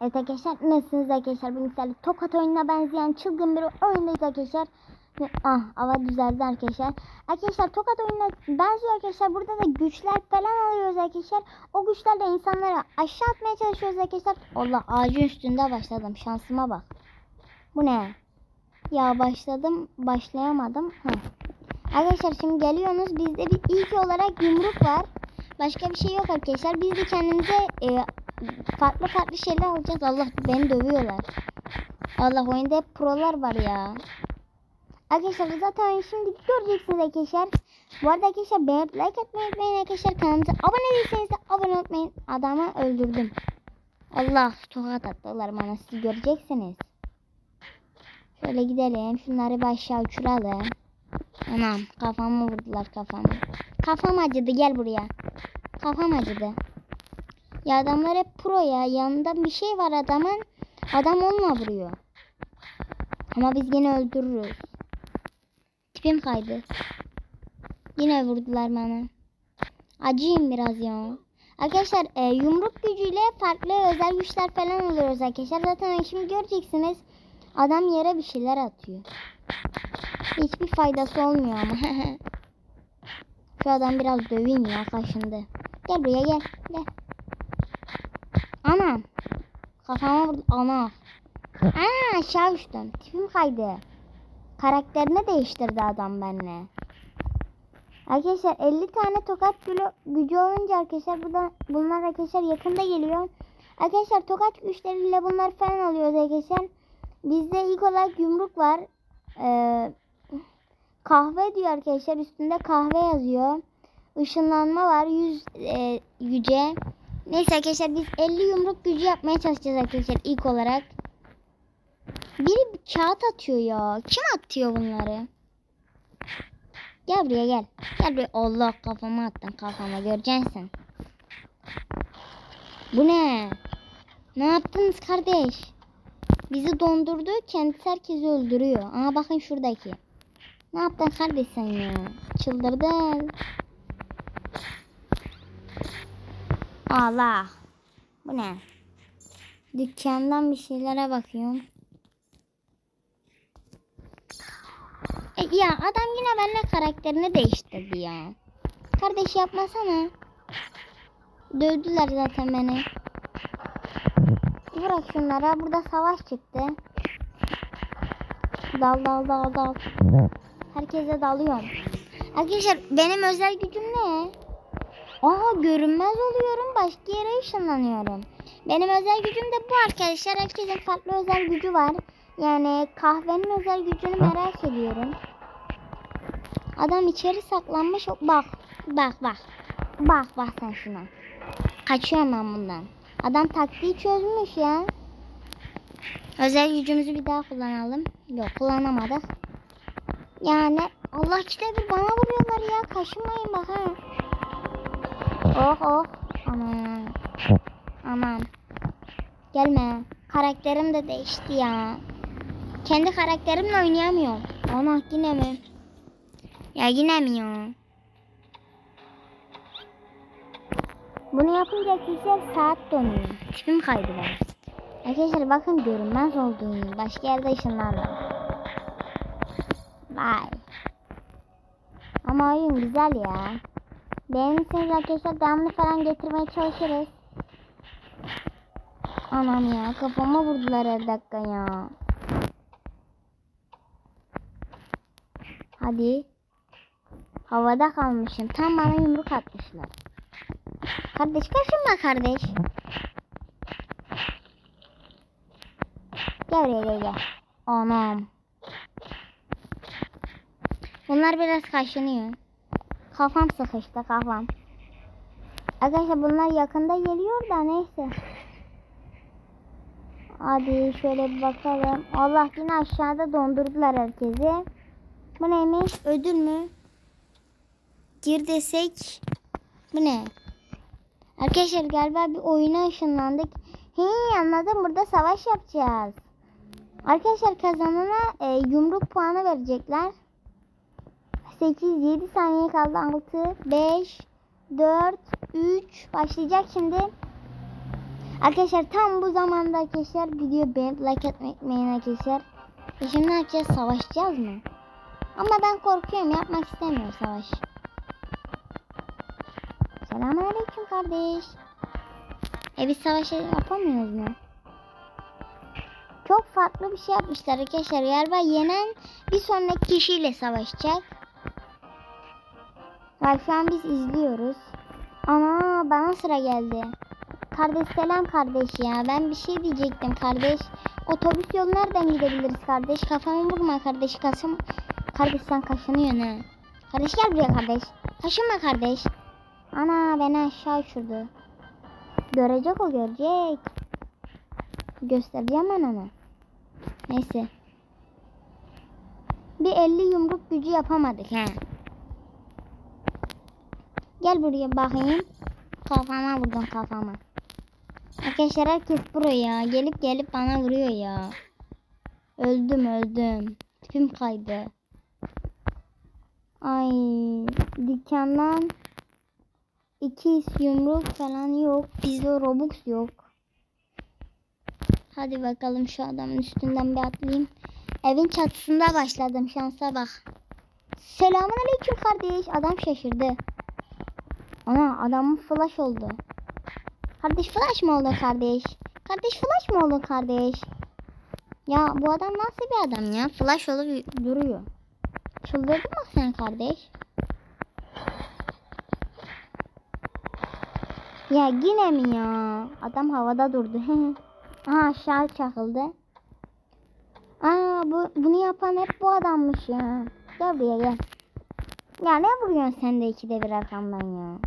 Evet arkadaşlar nasılsınız arkadaşlar? Bugün sizlerle tokat oyununa benzeyen çılgın bir oyundayız arkadaşlar. Ah hava düzeldi arkadaşlar. Arkadaşlar tokat oyununa benziyor arkadaşlar. Burada da güçler falan alıyoruz arkadaşlar. O güçlerle insanları aşağı atmaya çalışıyoruz arkadaşlar. Allah ağacın üstünde başladım. Şansıma bak. Bu ne? Ya başladım başlayamadım. Hı. Arkadaşlar şimdi geliyorsunuz. Bizde bir ilk olarak yumruk var. Başka bir şey yok arkadaşlar. Biz de kendimize e, farklı farklı şeyler alacağız. Allah beni dövüyorlar. Allah oyunda hep prolar var ya. Arkadaşlar zaten şimdi göreceksiniz arkadaşlar. Bu arada arkadaşlar beğenip like atmayı unutmayın arkadaşlar. Kanalımıza abone değilseniz de abone olmayın. Adamı öldürdüm. Allah tokat attılar bana siz göreceksiniz. Şöyle gidelim. Şunları bir aşağı uçuralım. Anam kafamı vurdular kafamı. Kafam acıdı gel buraya. Kafam acıdı. Ya adamlar hep pro ya. Yanında bir şey var adamın. Adam onunla vuruyor. Ama biz yine öldürürüz. Tipim kaydı. Yine vurdular bana. Acıyım biraz ya. Arkadaşlar e, yumruk gücüyle farklı özel güçler falan alıyoruz arkadaşlar. Zaten şimdi göreceksiniz. Adam yere bir şeyler atıyor. Hiçbir faydası olmuyor ama. Şu adam biraz döveyim ya kaşındı. Gel buraya gel. Gel. Anam. Kafama vurdu. Ana. Aa aşağı uçtum. Tipim kaydı. Karakterini değiştirdi adam benimle. Arkadaşlar 50 tane tokat gülü- gücü olunca arkadaşlar burada bunlar arkadaşlar yakında geliyor. Arkadaşlar tokat güçleriyle bunlar falan alıyoruz arkadaşlar. Bizde ilk olarak yumruk var. Ee, kahve diyor arkadaşlar. Üstünde kahve yazıyor. Işınlanma var. Yüz e, yüce. Neyse arkadaşlar biz 50 yumruk gücü yapmaya çalışacağız arkadaşlar ilk olarak. Biri bir kağıt atıyor ya. Kim atıyor bunları? Gel buraya gel. Gel buraya. Allah kafama attın kafama göreceksin. Bu ne? Ne yaptınız kardeş? Bizi dondurdu. Kendisi herkesi öldürüyor. Aha bakın şuradaki. Ne yaptın kardeş sen ya? Çıldırdın. Allah. Bu ne? Dükkandan bir şeylere bakıyorum. E, ya adam yine benimle karakterini değiştirdi ya. Kardeş yapmasana. Dövdüler zaten beni. Bırak şunlara. Burada savaş çıktı. Dal dal dal dal. Herkese dalıyorum. Arkadaşlar benim özel gücüm ne? Aha görünmez oluyorum. Başka yere ışınlanıyorum. Benim özel gücüm de bu arkadaşlar. Herkesin farklı özel gücü var. Yani kahvenin özel gücünü merak ediyorum. Adam içeri saklanmış. Bak. Bak bak. Bak bak sen şuna. Kaçıyorum ben bundan. Adam taktiği çözmüş ya. Özel gücümüzü bir daha kullanalım. Yok kullanamadık. Yani Allah işte bir bana vuruyorlar ya. Kaşınmayın bak ha. Oh oh. Aman. Aman. Gelme. Karakterim de değişti ya. Kendi karakterimle oynayamıyorum. Ana yine mi? Ya yine mi ya? Bunu yapınca arkadaşlar saat dönüyor. Tipim kaydı ben. Arkadaşlar bakın görünmez olduğunu. Başka yerde ışınlarla. Bye. Ama oyun güzel ya. Beğenirseniz arkadaşlar devamlı falan getirmeye çalışırız. Anam ya kafama vurdular her dakika ya. Hadi. Havada kalmışım. Tam bana yumruk atmışlar. Kardeş kaşınma kardeş. Gel buraya gel gel. Anam. Bunlar biraz kaşınıyor. Kafam sıkıştı kafam. Arkadaşlar bunlar yakında geliyor da neyse. Hadi şöyle bir bakalım. Allah yine aşağıda dondurdular herkesi. Bu neymiş? Ödül mü? Gir desek. Bu ne? Arkadaşlar galiba bir oyuna ışınlandık. He anladım burada savaş yapacağız. Arkadaşlar kazanana e, yumruk puanı verecekler. 8, 7 saniye kaldı. 6, 5, 4, 3 başlayacak şimdi. Arkadaşlar tam bu zamanda arkadaşlar video beğenip like etmeyi unutmayın arkadaşlar. E şimdi ne yapacağız? Savaşacağız mı? Ama ben korkuyorum. Yapmak istemiyorum savaş. Selamünaleyküm kardeş. E biz savaş yapamıyoruz mu? Çok farklı bir şey yapmışlar arkadaşlar. Galiba yenen bir sonraki kişiyle savaşacak. Bak şu an biz izliyoruz. Ana bana sıra geldi. Kardeş selam kardeş ya. Ben bir şey diyecektim kardeş. Otobüs yolu nereden gidebiliriz kardeş? Kafamı vurma kardeş. Kasım. Kardeş sen kaşınıyorsun ha. Kardeş gel buraya kardeş. Kaşınma kardeş. Ana beni aşağı uçurdu. Görecek o görecek. Göstereceğim ben ona. Neyse. Bir 50 yumruk gücü yapamadık ha. Gel buraya bakayım. Kafama vurdun kafama. Arkadaşlar herkes buraya gelip gelip bana vuruyor ya. Öldüm öldüm. Tipim kaydı. Ay dükkandan iki yumruk falan yok. Bizde Robux yok. Hadi bakalım şu adamın üstünden bir atlayayım. Evin çatısında başladım şansa bak. Selamun aleyküm kardeş. Adam şaşırdı. Ana adamın flash oldu. Kardeş flash mı oldu kardeş? Kardeş flash mı oldu kardeş? Ya bu adam nasıl bir adam ya? Flash olup duruyor. Çıldırdın mı sen kardeş? Ya yine mi ya? Adam havada durdu. Aha aşağı çakıldı. Aa bu, bunu yapan hep bu adammış ya. Gel buraya gel. Ya ne vuruyorsun sen de ikide bir arkamdan ya.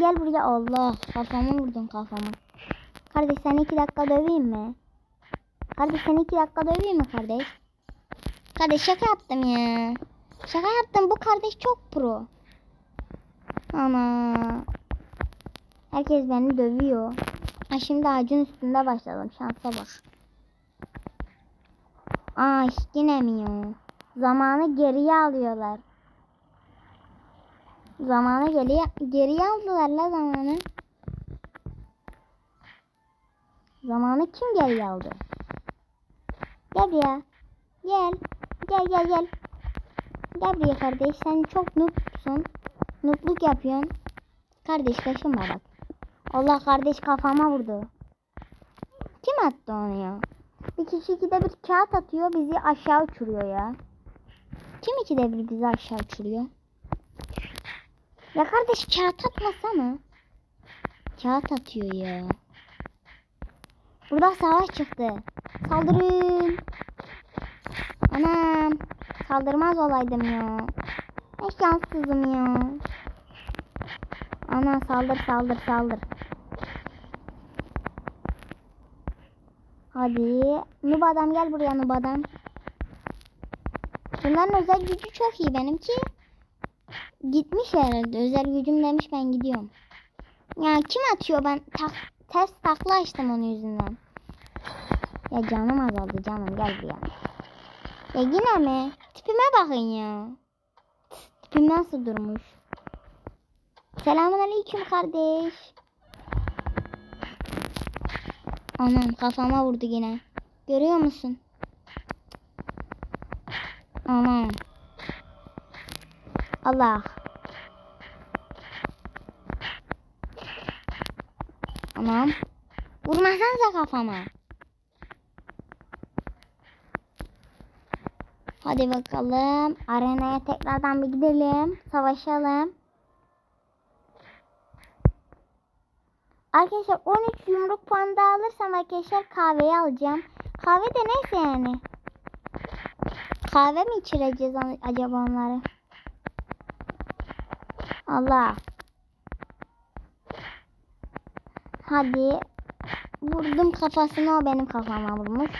Gel buraya Allah. Kafamı vurdun kafama. Kardeş sen iki dakika döveyim mi? Kardeş sen iki dakika döveyim mi kardeş? Kardeş şaka yaptım ya. Şaka yaptım. Bu kardeş çok pro. Ama herkes beni dövüyor. Ha şimdi ağacın üstünde başladım. Şansa bak. Ay yine mi ya? Zamanı geriye alıyorlar. Zamanı geriye, geriye aldılar la zamanı. Zamanı kim geriye aldı? Gel ya. Gel. Gel gel gel. Gel buraya kardeş. Sen çok noobsun. Noobluk yapıyorsun. Kardeş kaşınma bak. Allah kardeş kafama vurdu. Kim attı onu ya? Bir kişi ikide bir kağıt atıyor bizi aşağı uçuruyor ya. Kim ikide bir bizi aşağı uçuruyor? Ya kardeş kağıt atmasana. Kağıt atıyor ya. Burada savaş çıktı. Saldırın. Anam. Saldırmaz olaydım ya. Ne şanssızım ya. Ana saldır saldır saldır. Hadi. Nub adam gel buraya Nub adam. Bunların özel gücü çok iyi benimki. Gitmiş herhalde. Özel gücüm demiş ben gidiyorum. Ya kim atıyor ben tak, ters takla açtım onun yüzünden. Ya canım azaldı canım gel buraya. Ya yine mi? Tipime bakın ya. Tipim nasıl durmuş? Selamun aleyküm kardeş. Anam kafama vurdu yine. Görüyor musun? Anam. Allah. Anam. Vurmasanıza kafama. Hadi bakalım. Arenaya tekrardan bir gidelim. Savaşalım. Arkadaşlar 13 yumruk puan daha alırsam arkadaşlar kahveyi alacağım. Kahve de neyse yani. Kahve mi içireceğiz acaba onları? Allah. Hadi. Vurdum kafasına o benim kafama vurmuş.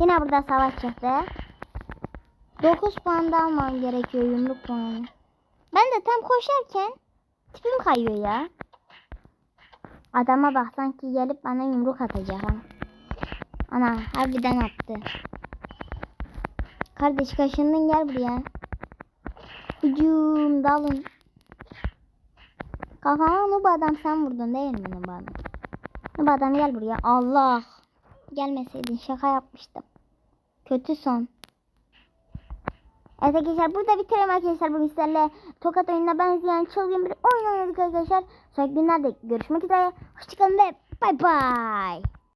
Yine burada savaş çıktı. 9 puan da almam gerekiyor yumruk puanı. Ben de tam koşarken tipim kayıyor ya. Adama bak sanki gelip bana yumruk atacak ha. Ana harbiden attı. Kardeş kaşındın gel buraya. Hücum dalın. Kafama noob adam sen vurdun değil mi noob adam? Bu adam gel buraya. Allah. Gelmeseydin şaka yapmıştım. Kötü son. Evet arkadaşlar burada bitirelim arkadaşlar. Bugün sizlerle tokat oyununa benzeyen çılgın bir oyun oynadık arkadaşlar. Sonraki günlerde görüşmek üzere. Hoşçakalın ve bay bay.